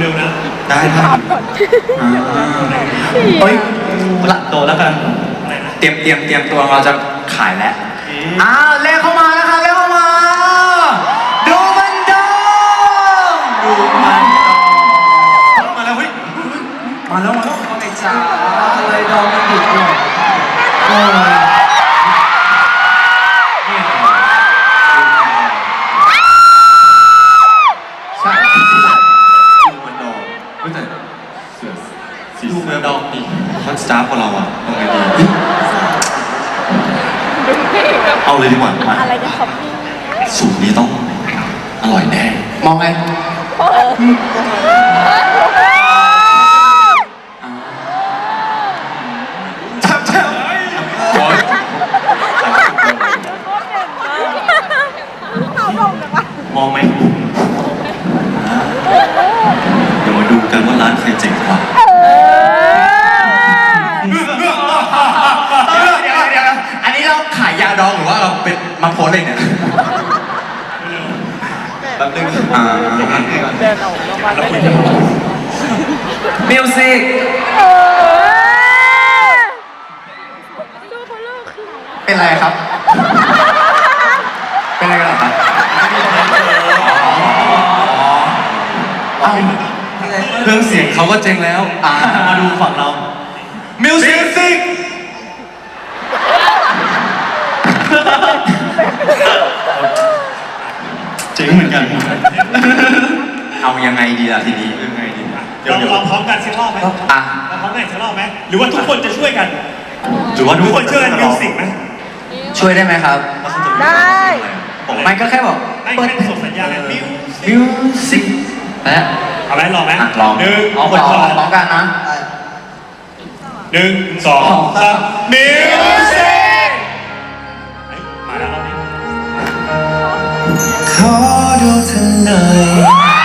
เร็วๆนะได้ครับอ่าเฮ้ยละโดดแล้วกันอะไรนะเตรียมเตรียมเตรียมตัวเราจะขายแล้วอ้าวเลขเข้ามาแล้วค่ะเลขเข้ามาดูมันดองดูมันดองมาแล้วเฮ้ยมาแล้วมาแล้วมาไปจ้าอะไรดองมันดุด้วยโอ้ย เอาเลยดีกว่ามาอะไรกันครับพี่สูตรนี้ต้องอร่อยแน่มองไงจั ไงดีล่ะทีนี้ยังไงดีเดี๋ยวเราเดี๋ยวลองพร้อมกันสักรอบไหมอะ เราพร้อมกันสักรอบไหมหรือว่าทุกคนจะช่วยกันหรือว่าทุกคนช่วยกันมิวสิกไหม ช่วยได้ไหมครับ ได้ไม่ก็แค่บอกให้เปิดแค่ส่งสัญญาณมิวมิวสิกนะเอาไหมลองไหมอะลองหนึ่งเอากดพก่ร้ออนมพร้อมกันนะ หนึ่งสองสามมิวสิกมาแล้วรอบนี้ ขอดูเธอหน่อย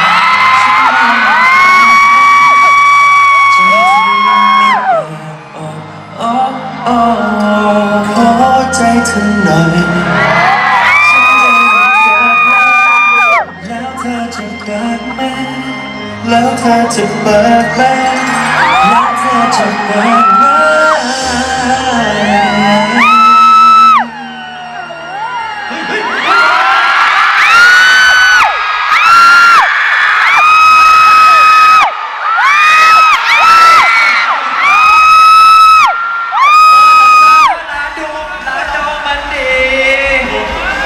ธอจะเปิดไหมแล้วเธอจะเปิดไหม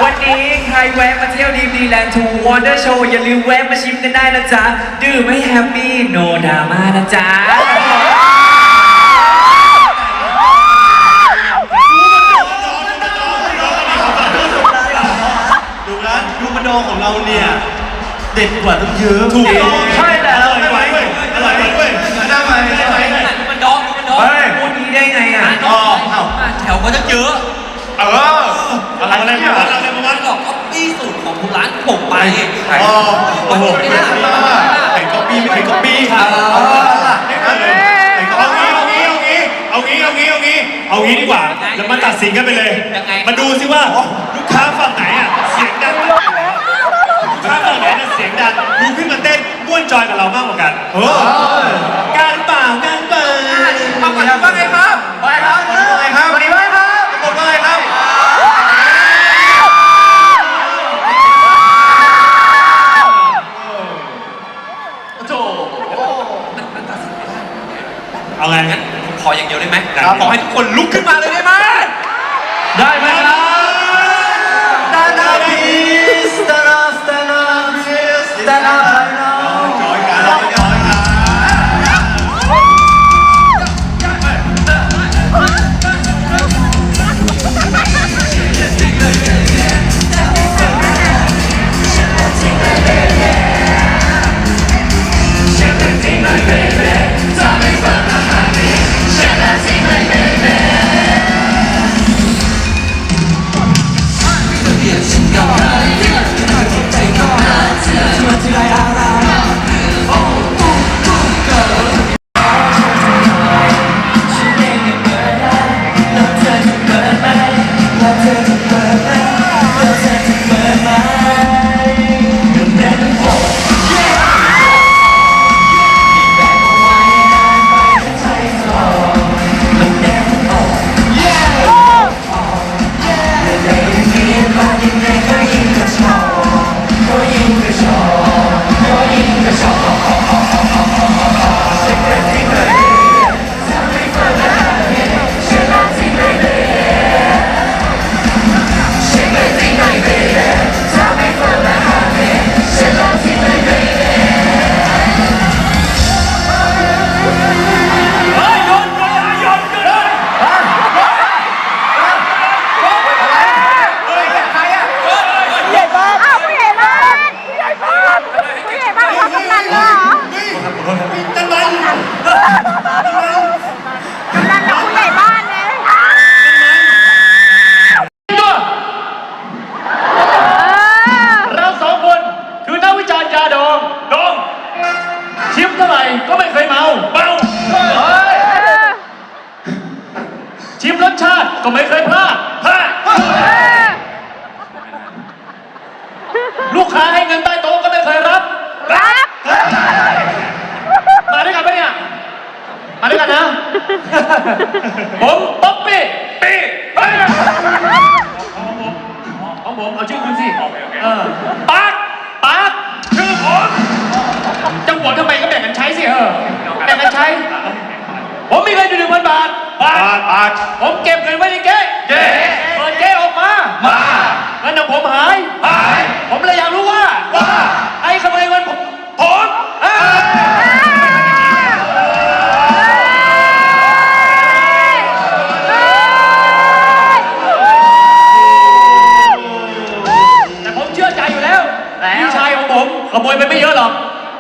วันนี้ใครแวะมาเที่ยวดีดีแลนด์ทูวอนเดอร์โชว์อย่าลืมแวะมาชิมกันได้นะจ๊ะ ดื้อไม่แฮปปี้โนดราม่านะจ๊ะ ไม่เอปปี้ครับเอางี้เอางี้เอางี้เอางี้เอางี้เอางี้ดีกว่าแล้วมาตัดสินกันไปเลย มาดูซิว่าลูกค้าฝั่งไหนอะเสียงดังลูกค้าฝั่งไหนน่ะเสียงดังดูขึ้นมาเต้นม้วนจอยกับเรามากกว่ากัน ได้ไหมครับขอให้ทุกคนลุกขึ้นมาเลย ชิมรสชาติก็ไม่เคยพลาดพลาดลูกค้าให้เงินใต้โต๊ะก็ไม่เคยรับ รับ มาด้วยกันปะเนี่ย มาด้วยกันนะ ผมป๊อปปี้ปี้เฮ้ยของผมเอาชื่อคุณสิเออปาร์คปาร์คชื่อผมจะหวดทำไมก็แบ่งกันใช้สิเออแบ่งกันใช้ ผมมีเงินอยู่หนึ่งพันบาท บาท บาท ผมเก็บเงินไว้ในเก๊เก๊เปิดเก๊ออกมา มาเงินของผมหาย หาย ผมเลยอยากรู้ว่า ว่า ไอ้ขโมยเงินผม ผมเอ้ยแต่ผมเชื่อใจอยู่แล้วพี่ชายของผมขโมยไปไม่เยอะหรอก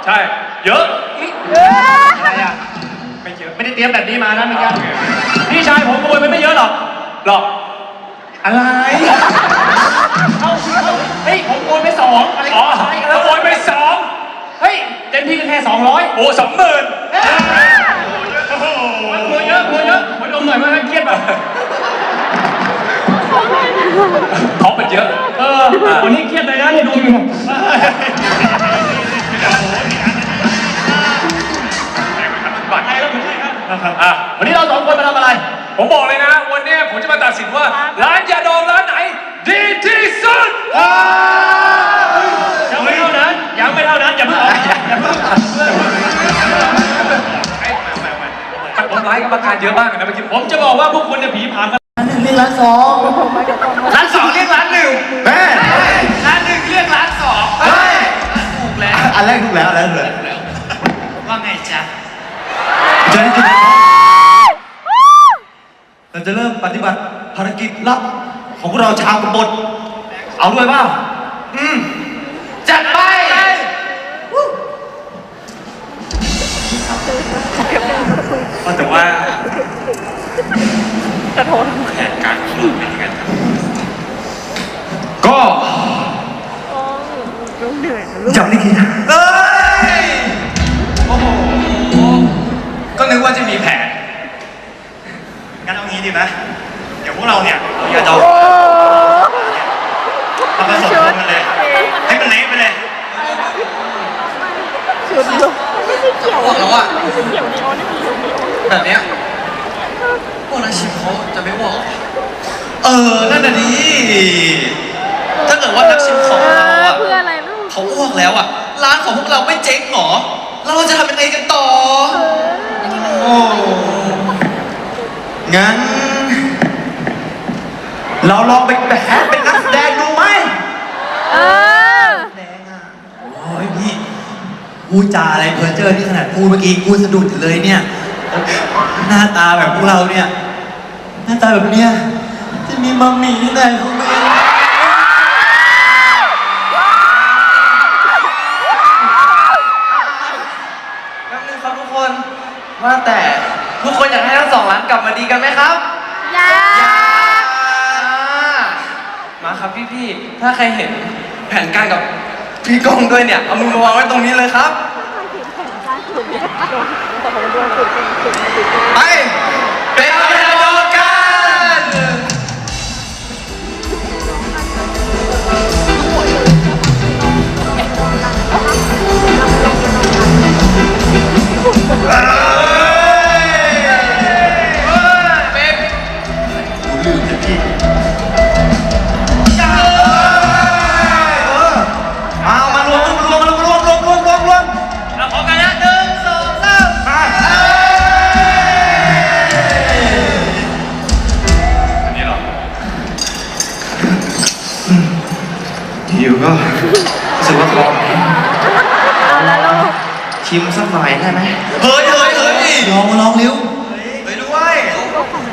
ใช่ เยอะอะไรอะไม่เยอะ ไม่ได้เตรียมแบบนี้มานะเมื่อกี้พี่ชายผมขโมยไปไม่เยอะหรอกหรอกอะไรเอาเอาเฮ้ยผมโอนไปสองอะไรอ๋อขโมยไปสองเฮ้ยเต็มที่ก็แค่สองร้อยโอ้สองหมื่นโอ้โหหัวเยอะหัวเยอะหัวดมหน่อยมันเครียดแบบท้องมันเยอะ เออวันนี้เครียดเลยนะเนี่ยดูอยู่ อะวันนี้เราสองคนมาทำอะไร ผมบอกเลยนะ วันเนี้ยผมจะมาตัดสินว่า ร้านยาดองร้านไหน ดีที่สุดยังไม่เท่านั้นยังไม่เท่านั้นอย่าเพิ่งออกอย่าเพิ่งมันทำร้ายกรรมการเยอะมากเลยนะเมื่อกี้ผมจะบอกว่าพวกคุณเนี่ยผีผามกันเรียกร้านสองร้านสองเรียกร้านหนึ่งแม่ร้านหนึ่งเรียกร้านสองเฮ้ยถูกแล้วอันแรกถูกแล้วอันแรกถูกแล้วว่าไงจ๊ะ เจอที่เราจะเริ่มปฏิบัติภารกิจลับของพวกเราชาวกบฏเอาด้วยเปล่าอืมจัดไปแต่ว่าจะโทรแผนการของเราเป็นยังไงก็ลูกเหนื่อยนะลูก จับนี่ทีนะเอ้ยโอ้โหก็ นึกว่าจะมีแผนงั้นเอางี้ดีไหมเดี๋ยวพวกเราเนี่ยอยากจะโอ้มาผสมกันเลย ให้มันเละไปเลย ชุดลูกไม่ใช่เกี่ยวบอกแล้วว่าไม่ใช่เกี่ยวนีออนนี่เกี่ยวนีออนแบบเนี้ยพวกนักชิมเขาจะไม่บอก เออ นั่นน่ะดิถ้าเกิดว่านักชิมของเราอะเพื่ออะไรลูกเขาอ้วกแล้วอะร้านของพวกเราไม่เจ๊งหรอ เราจะทำยังไงกันต่อ โอ้งั้น เราลองไปแบบเป็นนักแสดงดูไหมเออโอ้ยพี่พูดจาอะไรเพอเจอร์ที่ขนาดพูดเมื่อกี้พูดสะดุดเลยเนี่ย หน้าตาแบบพวกเราเนี่ย หน้าตาแบบเนี้ยจะมีมัมมี่ที่ไหนเขาไม่ ว่าแต่ทุกคนอยากให้ทั้งสองร้านกลับมาดีกันไหมครับยามาครับพี่ๆถ้าใครเห็นแผนการกับพี่กองด้วยเนี่ยเอามือมาวางไว้ตรงนี้เลยครับแต่ผมโดนฝึกฝึกฝึกมาฝึกไปเป็นเวลาโดกันเอา เอาละลูกชิมสักหน่อยได้ไหมเฮ้ยเฮ้ยเฮ้ยลองมาลองเร็วไปด้วย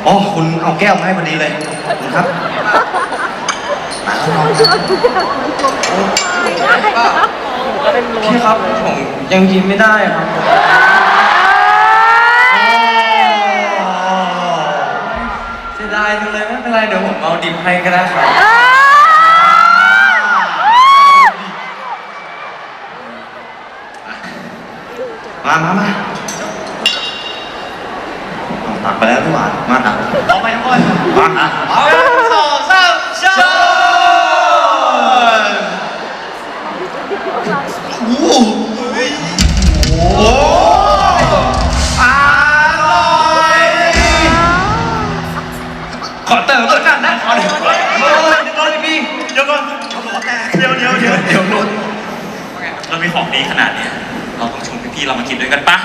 อ๋อคุณเอาแก้วมาให้พอดีเลยขอบคุณครับมาแล้วลองพี่ครับผมยังกินไม่ได้ครับเสียดายจังเลยไม่เป็นไรเดี๋ยวผมเอาดิบให้ก็ได้ครับ มมามามาตักไปแล้วพี่หวานมาตักเอาไปทุกคนมาอะเอาหนึ่งสองสามเชิญโอ้โหโอ้โหอร่อยขอเติมแล้วกันนะขอเติมเฮ้ยเดี๋ยวก่อนพี่เดี๋ยวก่อนเดี๋ยวเดี๋ยวเดี๋ยวเดี๋ยวลุ้นเรามีของดีขนาดเนี้ย เราต้องชวนพี่ๆเรามากินด้วยกันปะ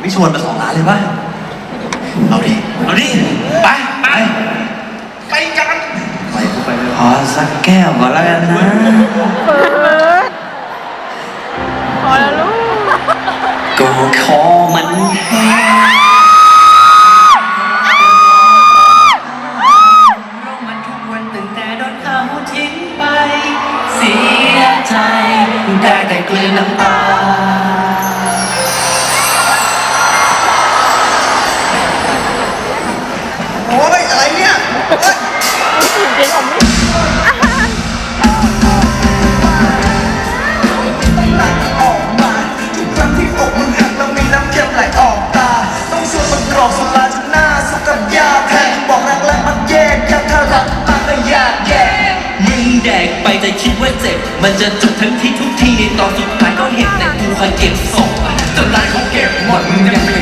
ไม่ชวนมาสองร้านเลยปะเอาดิเอาดิไปไปไปกันไปไปขอสักแก้วก่อนแล้วกันนะเปิดพอแล้วลูกก็ขอมันแห้ ได้แต่กลืนน้ำตา โอ้ยอะไรเนี่ยเฮ้ยจริงของนี่ออกมาทุกครั้งที่อกมึงหักแล้วมีน้ำเค็มไหลออกตา ต้องชวนมันกรอกสุราจนหน้าสุกกับยาแทนบอกรักแล้วมันแยกยังถ้ารักมันก็อยากแยกมึงแดกไปแต่คิดว่าเจ็บ มันจะจบทั้ง แต่กูคอยเก็บศพจนร้านเขาเก็บหมดมึงยังไม่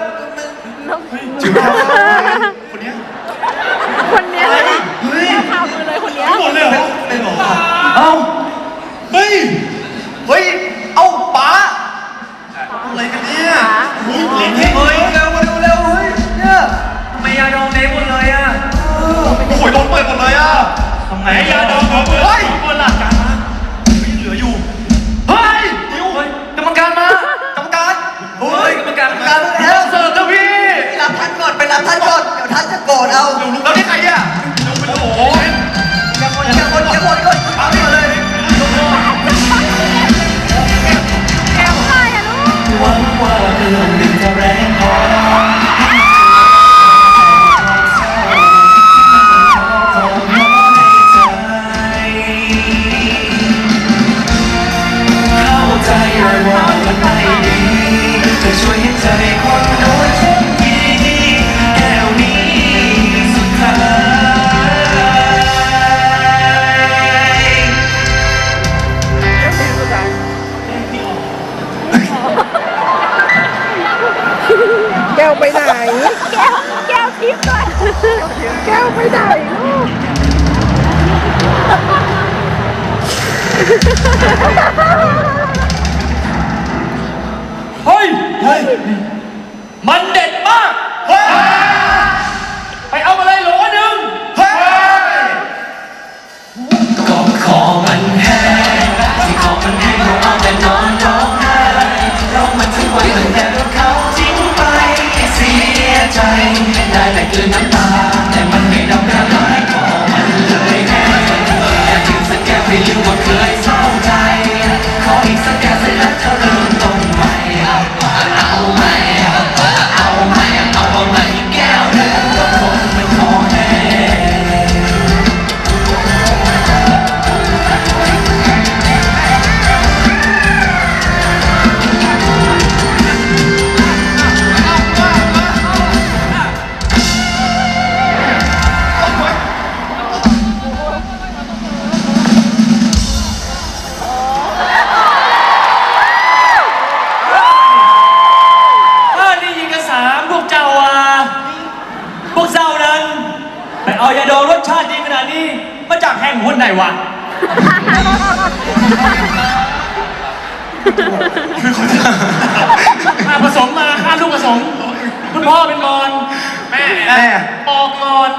อะไรอะคนเนี้ยคนเนี้ยเฮ้ยทำเลยคนเนี้ยหมดเลยเหรอเป็นหรอเอ้าเฮ้ยเฮ้ยเอาป๋าอะไรกันเนี่ยอุ้ยเล่นเท่เฮ้ยเร็วมาดูเร็วเฮ้ยเนี่ยทำไมยาดองเละหมดเลยอะโอ้โหโดนเปิดหมดเลยอะทำไหไงยาดองเพื่อนเฮ้ย ดี๋ยวท่านจะโกรธเอา แล้วนี่ใครเนี่ย ได้ แห่งหนไหนวะค่าผสมมาค่าลูกผสมคุณพ่อเป็นมอน แม่แม่ ออกมอน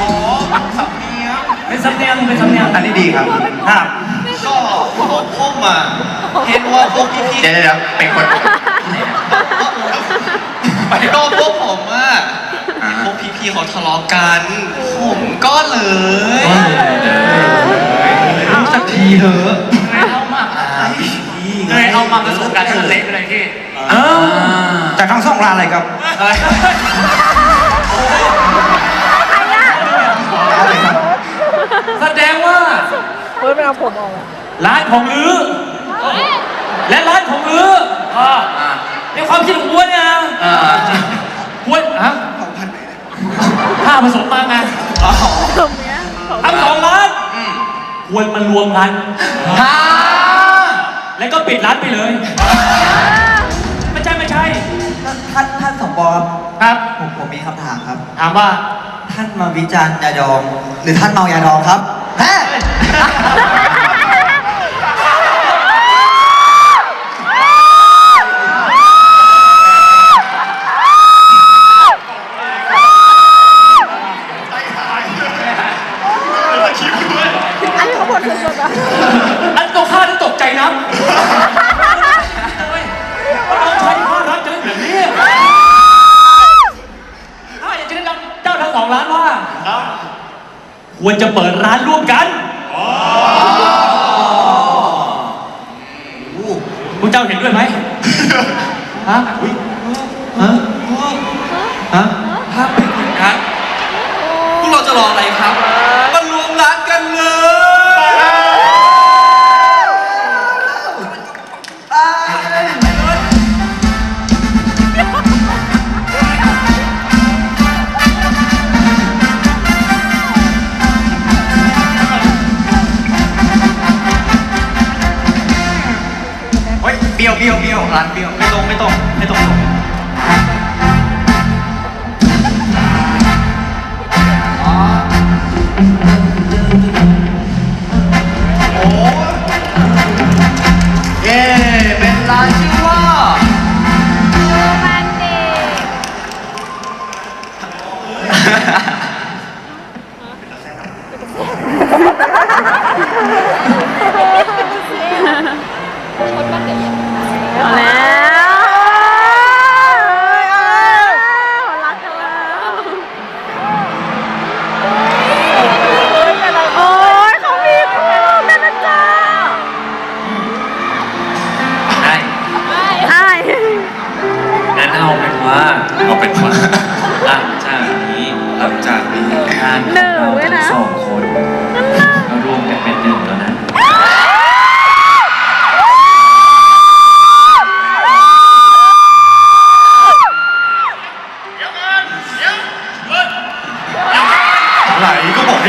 ขอสำเนียงเป็นสำเนียงเป็นสำเนียงอันนี้ดีครับครับ ก็พวกผมอะเห็นว่าพวกพี่เดี๋ยวเดี๋ยวเป็นคนๆไปก็พวกผมอะเห็น พวกพี่ๆเขาทะเลาะกัน ผมก็เลยรู้สักทีเถอะเงยเอามาผสมกันให้มันเละไปเลยพี่จากทั้งสองร้านเลยครับแสดงว่าเฟิร์สไม่เอาผมออกอะร้านของลือและร้านของลืออ่าในความคิดของอ้วนเนี่ยนะอ้วนฮะผ้าผสมมาไงตรงเนี้ยของทั้งสองร้านควรมารวมกัน ฮ่าแล้วก็ปิดร้านไปเลย ไม่ใช่ไม่ใช่ ท่านท่านสมบอครับ ผมผมมีคำถามครับ ถามว่า ท่านมาวิจารณ์ยาดอง หรือท่านเมายาดองครับแฮะ ควรจะเปิดร้านร่วมกันพวกเจ้าเห็นด้วยไหมฮะฮะฮะ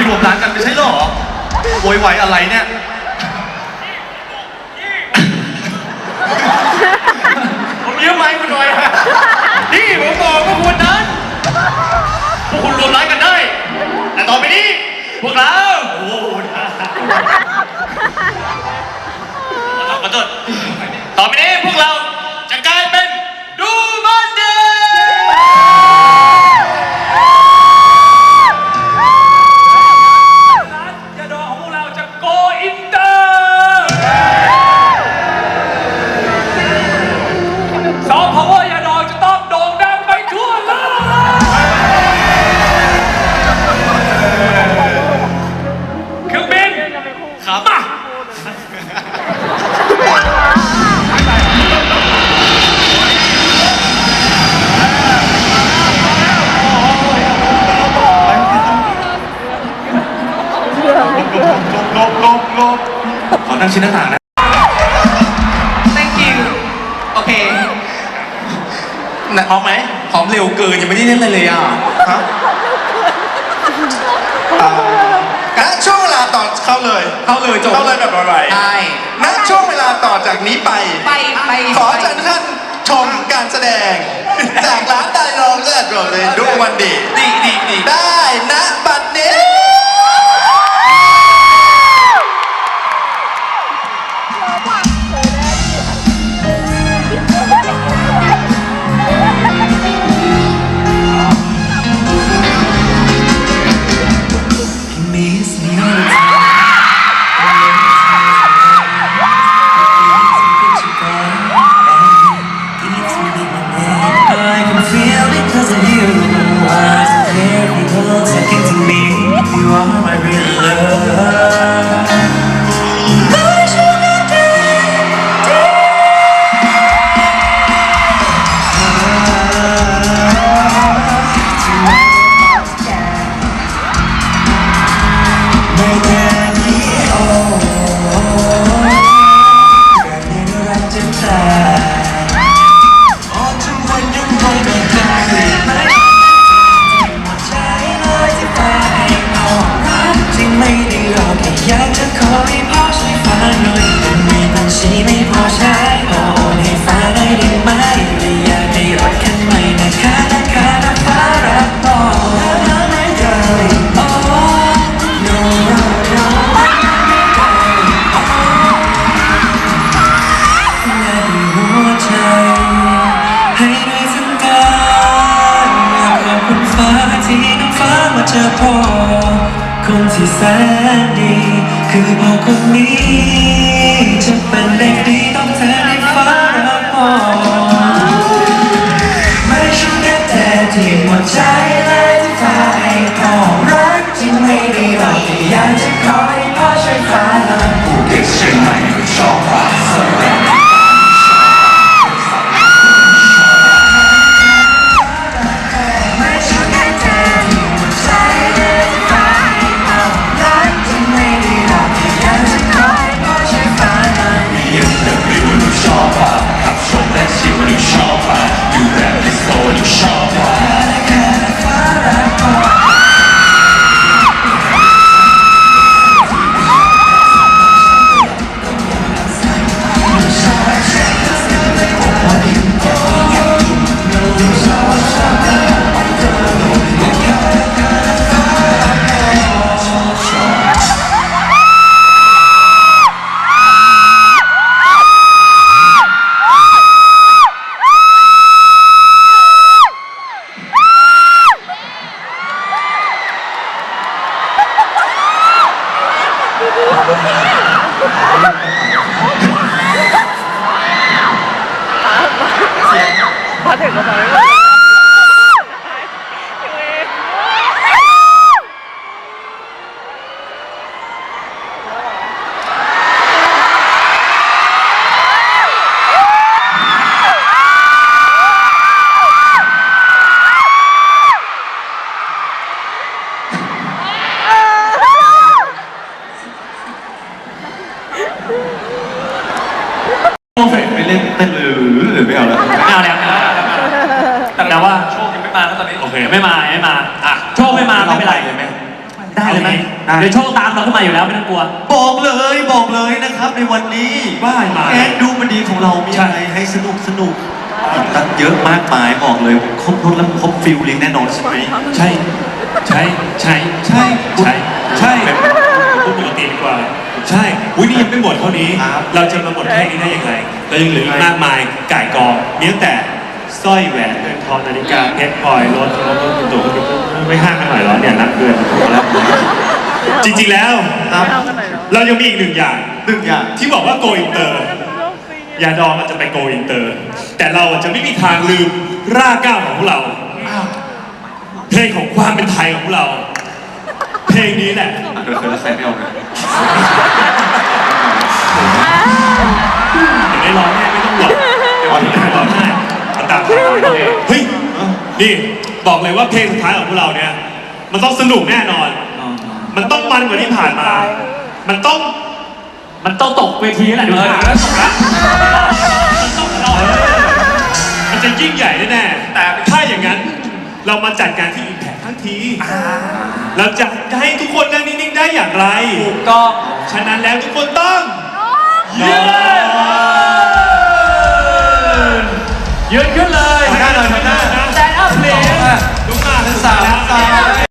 รวมร้านกันไม่ใช่เหรอโวยวายอะไรเนี่ย ผมยืมไม้คุณหน่อยนี่ผมบอกพวกคุณนั้นพวกคุณรวมร้านกันได้ แต่ต่อไปนี้พวกเราโอ้โหขอโทษต่อไปนี้พวกเรา ขอนั่งชิ้นหน้าต่างนะ thank you โอเคพร้อมไหมพร้อมเร็วเกินยังไม่ได้เล่นอะไรเลยอะฮะณช่วงเวลาต่อเข้าเลยเข้าเลยจบเข้าเลยแบบไวๆใช่ณช่วงเวลาต่อจากนี้ไป ไปไปขอเชิญท่านชมการแสดง จากร้านไดรองเลือดโรเลยดูวันดี ดีดีดี ได้ณบัดนี้ พอถึงก็ไป ไม่มาไม่มาอะโชคไม่มาไม่เป็นไรเลยไหมได้เลยไหมได้เดี๋ยวโชคตามเราขึ้นมาอยู่แล้วไม่ต้องกลัว บอกเลยบอกเลยนะครับ ในวันนี้ว่ามาแอดดูมันดีของเรามีอะไรให้สนุกสนุกตั้งเยอะมากมายบอกเลยครบรถแล้วครบฟิลลิ่งแน่นอนใช่ไหมใช่ใช่ใช่ใช่ใช่ใช่พูดปกติดีกว่าใช่อุ้ยนี่ยังไม่หมดเท่านี้ เราจะมาหมดแค่นี้ได้ยังไงเรายังเหลืออีกมากมายก่ายกองมีตั้งแต่ สร้อยแหวนเงินทองนาฬิกาเพชรพลอยรถรถรถตัวไม่ห้ามกันหน่อยเหรอเนี่ยนับเดือนแล้วจริงๆแล้วครับเรายังมีอีกหนึ่งอย่างหนึ่งอย่างที่บอกว่าโกอินเตอร์ยาดองมันจะไปโกอินเตอร์ แต่เราจะไม่มีทางลืมรากเหง้าของพวกเราเพลงของความเป็นไทยของพวกเรา เพลงนี้แหละเดี๋ยวเคยแล้วใครไม่เอาเลยได้ร้องแน่ ตามทางเฮ้ยนี่บอกเลยว่าเพลงสุดท้ายของพวกเราเนี่ย มันต้องสนุกแน่นอน มันต้องมันกว่าที่ผ่านมา มันต้อง มันต้องตกเวทีแหละดูท่ามันจะยิ่งใหญ่แน่ๆแต่ถ้าอย่างนั้นเรามาจัดการที่อิมแพคทั้งที เราจะให้ทุกคนนั่งนิ่งๆได้อย่างไรก็ฉะนั้นแล้วทุกคนต้องยื ยืนขึ้นเลยทำหน้าหน่อยทำหน้าแซนด์อัพเพลงลุกมาทั้งสามสาม